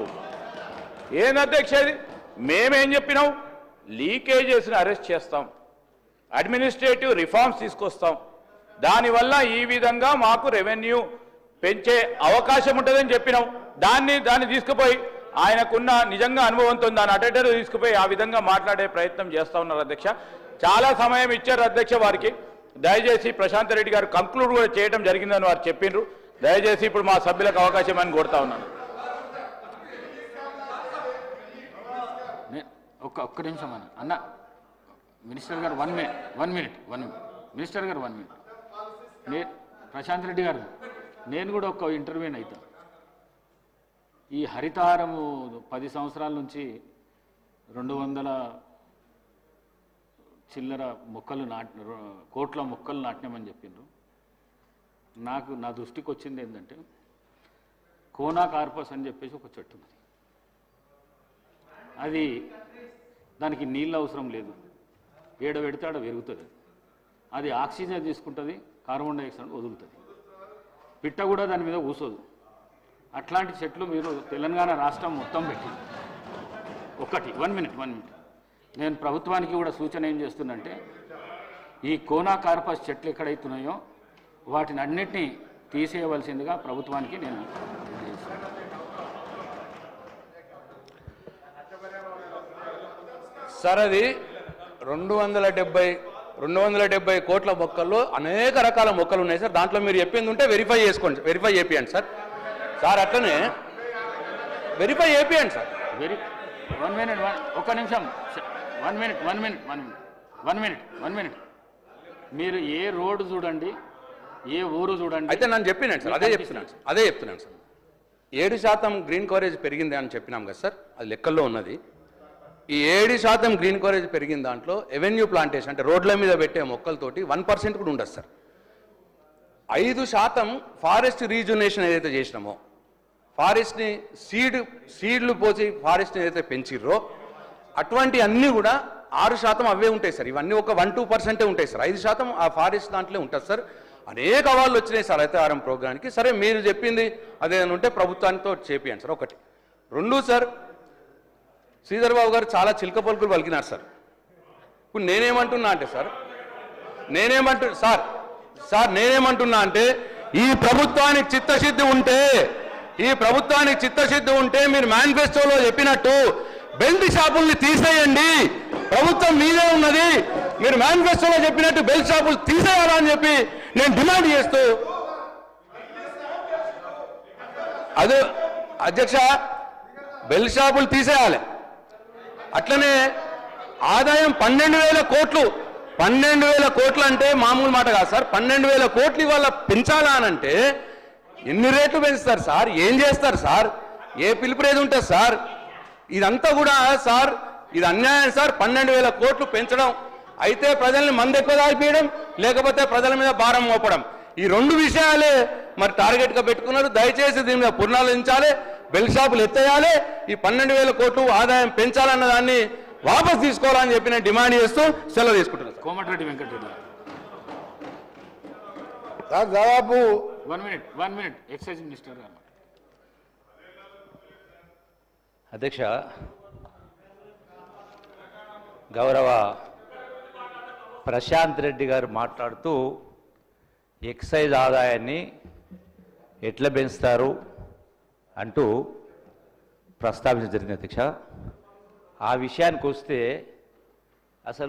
లేదు ఏంది అధ్యక్ష మేమేం చెప్పినాం? లీకేజెస్ని అరెస్ట్ చేస్తాం. అడ్మినిస్ట్రేటివ్ రిఫార్మ్స్ తీసుకొస్తాం. దానివల్ల ఈ విధంగా మాకు రెవెన్యూ పెంచే అవకాశం ఉంటుందని చెప్పినాం. దాన్ని దాన్ని తీసుకుపోయి ఆయనకున్న నిజంగా అనుభవంతో దాన్ని అటెండర్ తీసుకుపోయి ఆ విధంగా మాట్లాడే ప్రయత్నం చేస్తా ఉన్నారు అధ్యక్ష. చాలా సమయం ఇచ్చారు అధ్యక్ష వారికి. దయచేసి ప్రశాంత్ రెడ్డి గారు కంక్లూడ్ కూడా చేయడం జరిగిందని వారు చెప్పిండ్రు దయచేసి ఇప్పుడు మా సభ్యులకు అవకాశం అని కోరుతా ఉన్నాను నే- ఒక్క ఒక్క నిమిషం అన్న. అన్న మినిస్టర్ గారు one minute one minute one minister గారు వన్ మినిట్. నే ప్రశాంత్ రెడ్డి గారు నేను కూడా ఒక ఇంటర్వ్యూని అవుతాను ఈ హరితహారము పది సంవత్సరాల నుంచి రెండు వందల చిల్లర మొక్కలు నాటి కోట్ల మొక్కలు నాటినామని చెప్పిండ్రు. నాకు నా దృష్టికి వచ్చింది ఏంటంటే కోనా కార్పస్ అని చెప్పేసి ఒక చెట్టు ఉంది. అది దానికి నీళ్ళు అవసరం లేదు. ఏడ పెడితే ఆడ పెరుగుతుంది. అది ఆక్సిజన్ తీసుకుంటుంది కార్బన్ డైఆక్సైడ్ వదులుతుంది. పిట్ట కూడా దాని మీద కూసోదు అట్లాంటి చెట్లు మీరు తెలంగాణ రాష్ట్రం మొత్తం పెట్టింది. ఒకటి వన్ మినిట్ వన్ మినిట్. నేను ప్రభుత్వానికి కూడా సూచన ఏం చేస్తున్నంటే ఈ కోనా కార్పస్ చెట్లు ఎక్కడైతున్నాయో వాటిని అన్నిటినీ తీసేయవలసిందిగా ప్రభుత్వానికి నేను సార్ అది రెండు వందల డెబ్బై రెండు వందల డెబ్బై కోట్ల మొక్కల్లో అనేక రకాల మొక్కలు ఉన్నాయి సార్. దాంట్లో మీరు చెప్పింది ఉంటే వెరిఫై చేసుకోండి వెరిఫై చేపియండి సార్. సార్ అట్లనే verify చేపియండి sir. Very one minute one ఒక్క నిమిషం. One minute one minute one minute one minute one minute మీరు ఏ రోడ్డు చూడండి ఏ ఊరు చూడండి అయితే నన్ను చెప్పినాను సార్ అదే చెప్తున్నాను సార్ అదే చెప్తున్నాను సార్. ఏడు శాతం గ్రీన్ కవరేజ్ పెరిగింది అని చెప్పినాం కదా సార్ అది లెక్కల్లో ఉన్నది. ఈ ఏడు శాతం గ్రీన్ కవరేజ్ పెరిగిన దాంట్లో ఎవెన్యూ ప్లాంటేషన్ అంటే రోడ్ల మీద పెట్టే మొక్కలతోటి వన్ పర్సెంట్ కూడా ఉండదు సార్. ఐదు శాతం ఫారెస్ట్ రీజునేషన్ ఏదైతే చేసినామో ఫారెస్ట్ని సీడ్ సీడ్లు పోసి ఫారెస్ట్ని ఏదైతే పెంచిర్రో అటువంటి అన్నీ కూడా ఆరు శాతం అవే ఉంటాయి సార్. ఇవన్నీ ఒక వన్ టూ పర్సెంటే ఉంటాయి సార్. ఐదు శాతం ఆ ఫారెస్ట్ దాంట్లో ఉంటుంది సార్. అనేక అవాళ్ళు వచ్చినాయి సార్ హరితహారం ప్రోగ్రామ్కి. సరే మీరు చెప్పింది అదేమైనా ఉంటే ప్రభుత్వానితో చేపియండి సార్. ఒకటి. రెండు సార్ శ్రీధర్ బాబు గారు చాలా చిలక పలుకులు పలికినారు సార్. ఇప్పుడు నేనేమంటున్నా అంటే సార్ నేనేమంటు సార్ సార్ నేనేమంటున్నా అంటే ఈ ప్రభుత్వానికి చిత్తశుద్ధి ఉంటే ఈ ప్రభుత్వానికి చిత్తశుద్ధి ఉంటే మీరు మేనిఫెస్టోలో చెప్పినట్టు బెల్ట్ షాపుల్ని తీసేయండి. ప్రభుత్వం మీదే ఉన్నది. మీరు మేనిఫెస్టోలో చెప్పినట్టు బెల్ట్ షాపులు తీసేయాలని చెప్పి నేను డిమాండ్ చేస్తూ అదే అధ్యక్ష బెల్ట్ షాపులు తీసేయాలి. అట్లనే ఆదాయం పన్నెండు వేల కోట్లు. పన్నెండు వేల కోట్లు అంటే మామూలు మాట కాదు సార్. పన్నెండు వేల కోట్లు ఇవాళ పెంచాలా అంటే ఎన్ని రేట్లు పెంచుతారు సార్? ఏం చేస్తారు సార్? ఏ పిలుపురేది ఉంటుంది సార్. ఇదంతా కూడా సార్ ఇది అన్యాయం సార్. పన్నెండు వేల కోట్లు పెంచడం. అయితే ప్రజల్ని మంది ఎక్కువ దాగిపోయడం లేకపోతే ప్రజల మీద భారం మోపడం. ఈ రెండు విషయాలే మరి టార్గెట్గా పెట్టుకున్నారు. దయచేసి దీని మీద పునరాలోచించాలి. బెల్ షాపులు ఎత్తేయాలి. ఈ పన్నెండు వేల కోట్లు ఆదాయం పెంచాలన్న దాన్ని వాపస్ తీసుకోవాలని చెప్పి నేను డిమాండ్ చేస్తూ సెలవు తీసుకుంటున్నాను. కోమటిరెడ్డి వెంకటరెడ్డి గారు. సార్ దాదాపు one minute one minute. Excise minister గారు. అధ్యక్ష గౌరవ ప్రశాంత్ రెడ్డి గారు మాట్లాడుతూ ఎక్సైజ్ ఆదాయాన్ని ఎట్లా పెంచుతారు? అంటూ ప్రస్తావించడం జరిగింది అధ్యక్ష. ఆ విషయానికి వస్తే అసలు